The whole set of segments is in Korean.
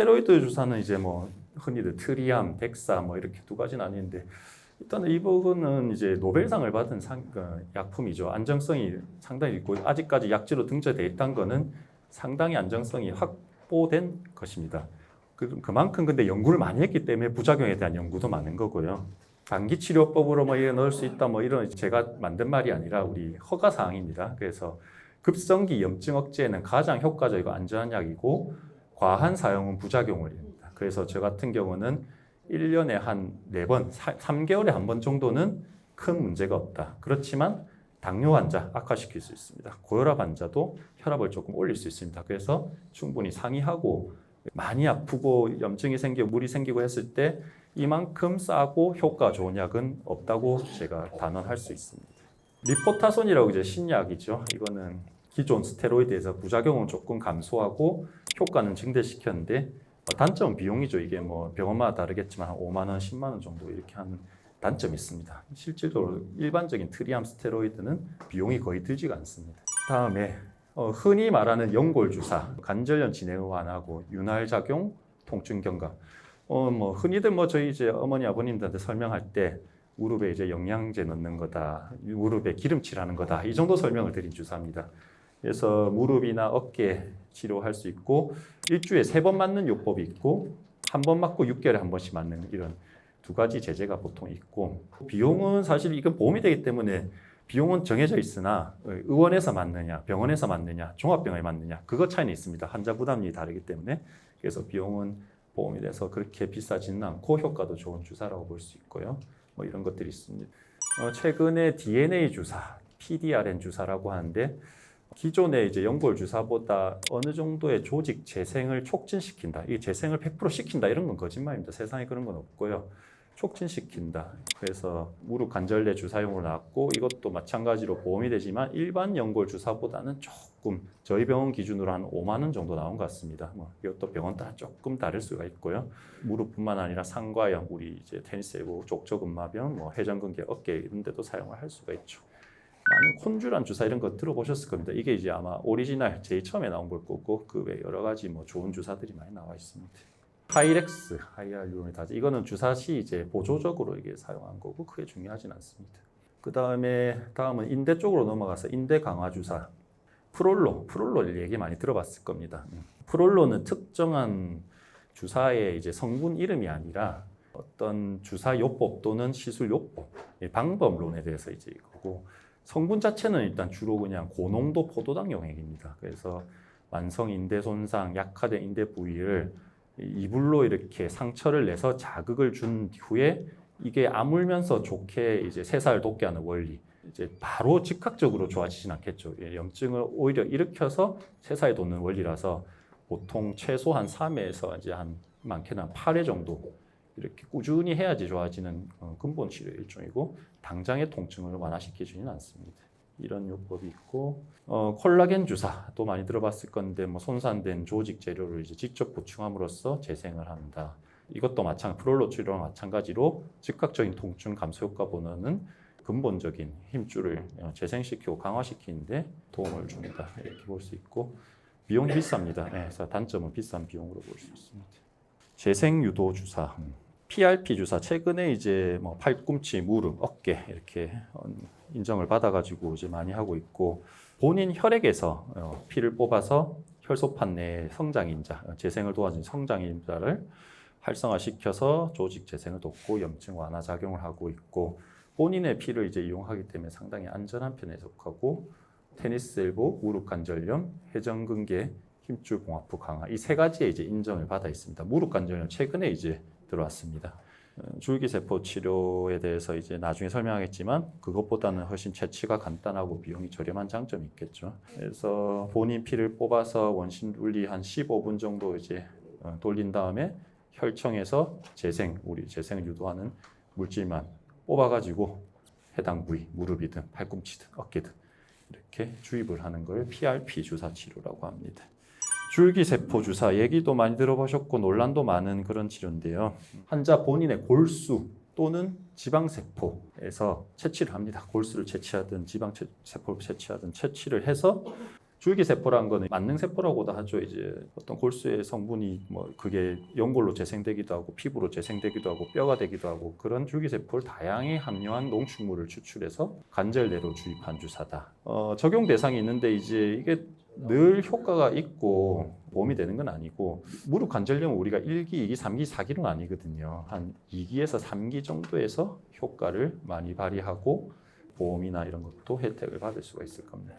스테로이드 주사는 이제 뭐 흔히들 트리암, 덱사 뭐 이렇게 두 가지 나뉘는데 일단은 이 부분은 이제 노벨상을 받은 상, 그 약품이죠. 안정성이 상당히 있고 아직까지 약지로 등재돼 있다는 거는 상당히 안정성이 확보된 것입니다. 그, 그만큼 근데 연구를 많이 했기 때문에 부작용에 대한 연구도 많은 거고요. 단기 치료법으로 뭐 이래 넣을 수 있다 뭐 이런 제가 만든 말이 아니라 우리 허가 사항입니다. 그래서 급성기 염증 억제에는 가장 효과적이고 안전한 약이고 과한 사용은 부작용을 입니다. 그래서 저 같은 경우는 1년에 한 4번, 3개월에 한 번 정도는 큰 문제가 없다. 그렇지만 당뇨 환자 악화시킬 수 있습니다. 고혈압 환자도 혈압을 조금 올릴 수 있습니다. 그래서 충분히 상의하고 많이 아프고 염증이 생기고 물이 생기고 했을 때 이만큼 싸고 효과 좋은 약은 없다고 제가 단언할 수 있습니다. 리포타손이라고 이제 신약이죠. 이거는 기존 스테로이드에서 부작용은 조금 감소하고 효과는 증대시켰는데 어, 단점은 비용이죠. 이게 뭐 병원마다 다르겠지만 한 5만 원, 10만 원 정도 이렇게 하는 단점이 있습니다. 실질적으로 일반적인 트리암 스테로이드는 비용이 거의 들지가 않습니다. 다음에 어, 흔히 말하는 연골 주사, 관절염 진행을 완화하고 윤활 작용, 통증 경감. 어, 뭐 흔히들 뭐 저희 이제 어머니 아버님들한테 설명할 때 무릎에 이제 영양제 넣는 거다, 무릎에 기름칠하는 거다 이 정도 설명을 드린 주사입니다. 그래서 무릎이나 어깨 치료할 수 있고 일주일에 세 번 맞는 요법이 있고 한 번 맞고 6개월에 한 번씩 맞는 이런 두 가지 제재가 보통 있고 비용은 사실 이건 보험이 되기 때문에 비용은 정해져 있으나 의원에서 맞느냐 병원에서 맞느냐 종합병원에 맞느냐 그것 차이는 있습니다. 환자 부담이 다르기 때문에 그래서 비용은 보험이 돼서 그렇게 비싸지는 않고 효과도 좋은 주사라고 볼 수 있고요. 뭐 이런 것들이 있습니다. 어, 최근에 DNA 주사 PDRN 주사라고 하는데 기존의 이제 연골 주사보다 어느 정도의 조직 재생을 촉진시킨다. 이 재생을 100% 시킨다 이런 건 거짓말입니다. 세상에 그런 건 없고요. 촉진시킨다. 그래서 무릎 관절내 주사용으로 나왔고 이것도 마찬가지로 보험이 되지만 일반 연골 주사보다는 조금 저희 병원 기준으로 한 5만 원 정도 나온 것 같습니다. 뭐 이것도 병원 따라 조금 다를 수가 있고요. 무릎뿐만 아니라 상과염, 우리 이제 테니스 엘보, 족저근마병, 뭐 회전근개, 어깨 이런 데도 사용을 할 수가 있죠. 많은 콘주란 주사 이런 거 들어보셨을 겁니다. 이게 이제 아마 오리지널 제일 처음에 나온 걸 거고 그 외 여러 가지 뭐 좋은 주사들이 많이 나와 있습니다. 하이렉스, 하이알루로니다즈 이거는 주사 시 이제 보조적으로 이게 사용한 거고 크게 중요하진 않습니다. 그 다음에 다음은 인대 쪽으로 넘어가서 인대 강화 주사. 프롤로, 프롤로 얘기 많이 들어봤을 겁니다. 음. 프롤로는 특정한 주사의 이제 성분 이름이 아니라 어떤 주사 요법 또는 시술 요법, 이 방법론에 대해서 이제 이거고 성분 자체는 일단 주로 그냥 고농도 포도당 용액입니다. 그래서 만성 인대 손상, 약화된 인대 부위를 이불로 이렇게 상처를 내서 자극을 준 후에 이게 아물면서 좋게 이제 세살 돋게 하는 원리. 이제 바로 즉각적으로 좋아지진 않겠죠. 예, 염증을 오히려 일으켜서 세살이 돋는 원리라서 보통 최소 한 3회에서 이제 한 많게는 한 8회 정도 이렇게 꾸준히 해야지 좋아지는 어, 근본 치료 일종이고 당장의 통증을 완화시키지는 않습니다. 이런 요법이 있고 어, 콜라겐 주사도 많이 들어봤을 건데 뭐 손상된 조직 재료를 이제 직접 보충함으로써 재생을 한다. 이것도 마찬 프롤로 치료와 마찬가지로 즉각적인 통증 감소 효과보다는 근본적인 힘줄을 어, 재생시키고 강화시키는데 도움을 줍니다. 이렇게 볼 수 있고 비용이 비쌉니다. 네, 그래서 단점은 비싼 비용으로 볼 수 있습니다. 재생 유도 주사, PRP 주사 최근에 이제 뭐 팔꿈치, 무릎, 어깨 이렇게 어, 인정을 받아가지고 이제 많이 하고 있고 본인 혈액에서 어, 피를 뽑아서 혈소판 내에 성장인자, 어, 재생을 도와준 성장인자를 활성화시켜서 조직 재생을 돕고 염증 완화 작용을 하고 있고 본인의 피를 이제 이용하기 때문에 상당히 안전한 편에 속하고 테니스 엘보, 무릎 관절염, 회전근개, 힘줄 봉합부 강화 이 세 가지의 이제 인정을 받아 있습니다. 무릎 관절염 최근에 이제 들어왔습니다. 어, 줄기세포 치료에 대해서 이제 나중에 설명하겠지만 그것보다는 훨씬 채취가 간단하고 비용이 저렴한 장점이 있겠죠. 그래서 본인 피를 뽑아서 원심 분리 한 15분 정도 이제 어, 돌린 다음에 혈청에서 재생, 우리 재생을 유도하는 물질만 뽑아가지고 해당 부위, 무릎이든 팔꿈치든 어깨든 이렇게 주입을 하는 걸 PRP 주사 치료라고 합니다. 줄기세포 주사 얘기도 많이 들어보셨고 논란도 많은 그런 치료인데요. 환자 본인의 골수 또는 지방세포에서 채취를 합니다. 골수를 채취하든 지방세포를 채취하든 채취를 해서 줄기세포라는 만능세포라고도 하죠. 이제 어떤 골수의 성분이 뭐 그게 연골로 재생되기도 하고 피부로 재생되기도 하고 뼈가 되기도 하고 그런 줄기세포를 다양히 함유한 농축물을 추출해서 관절내로 주입한 주사다. 어, 적용 대상이 있는데 이제 이게 늘 효과가 있고 보험이 되는 건 아니고 무릎 관절염은 우리가 1기, 2기, 3기, 4기는 아니거든요. 한 2기에서 3기 정도에서 효과를 많이 발휘하고 보험이나 이런 것도 혜택을 받을 수가 있을 겁니다.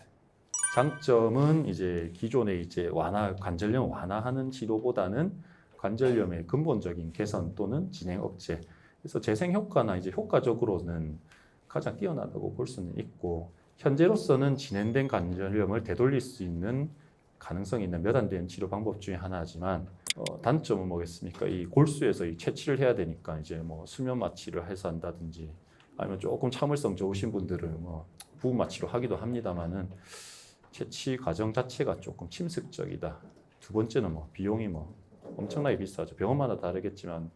장점은 이제 기존의 이제 완화 관절염 완화하는 치료보다는 관절염의 근본적인 개선 또는 진행 억제. 그래서 재생 효과나 이제 효과적으로는 가장 뛰어나다고 볼 수는 있고 현재로서는 진행된 관절염을 되돌릴 수 있는 가능성이 있는 몇 안 되는 치료 방법 중에 하나지만 어, 단점은 뭐겠습니까? 이 골수에서 이 채취를 해야 되니까 이제 뭐 수면 마취를 해서 한다든지 아니면 조금 참을성 좋으신 분들은 뭐 부분 마취로 하기도 합니다만은 채취 과정 자체가 조금 침습적이다. 두 번째는 뭐 비용이 뭐 엄청나게 비싸죠. 병원마다 다르겠지만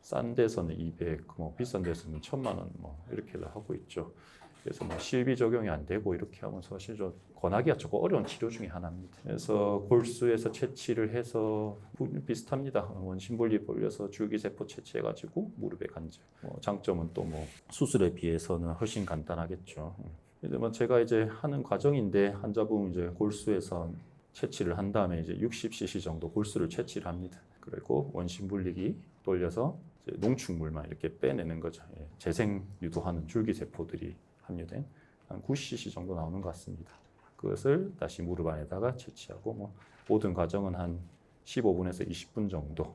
싼 데서는 200, 뭐 비싼 데서는 1000만 원 뭐 이렇게 하고 있죠. 그래서 뭐 실비 적용이 안 되고 이렇게 하면 사실 좀 권하기가 조금 어려운 치료 중에 하나입니다. 그래서 골수에서 채취를 해서 부- 비슷합니다. 원심볼리 벌려서 줄기세포 채취해가지고 무릎에 관절. 뭐 장점은 또 뭐 수술에 비해서는 훨씬 간단하겠죠. 이제 뭐 제가 이제 하는 과정인데 환자분 이제 골수에서 채취를 한 다음에 이제 60cc 정도 골수를 채취를 합니다. 그리고 원심 분리기 돌려서 농축물만 이렇게 빼내는 거죠. 예, 재생 유도하는 줄기세포들이 함유된 한 9cc 정도 나오는 것 같습니다. 그것을 다시 무릎 안에다가 채취하고 뭐 모든 과정은 한 15분에서 20분 정도.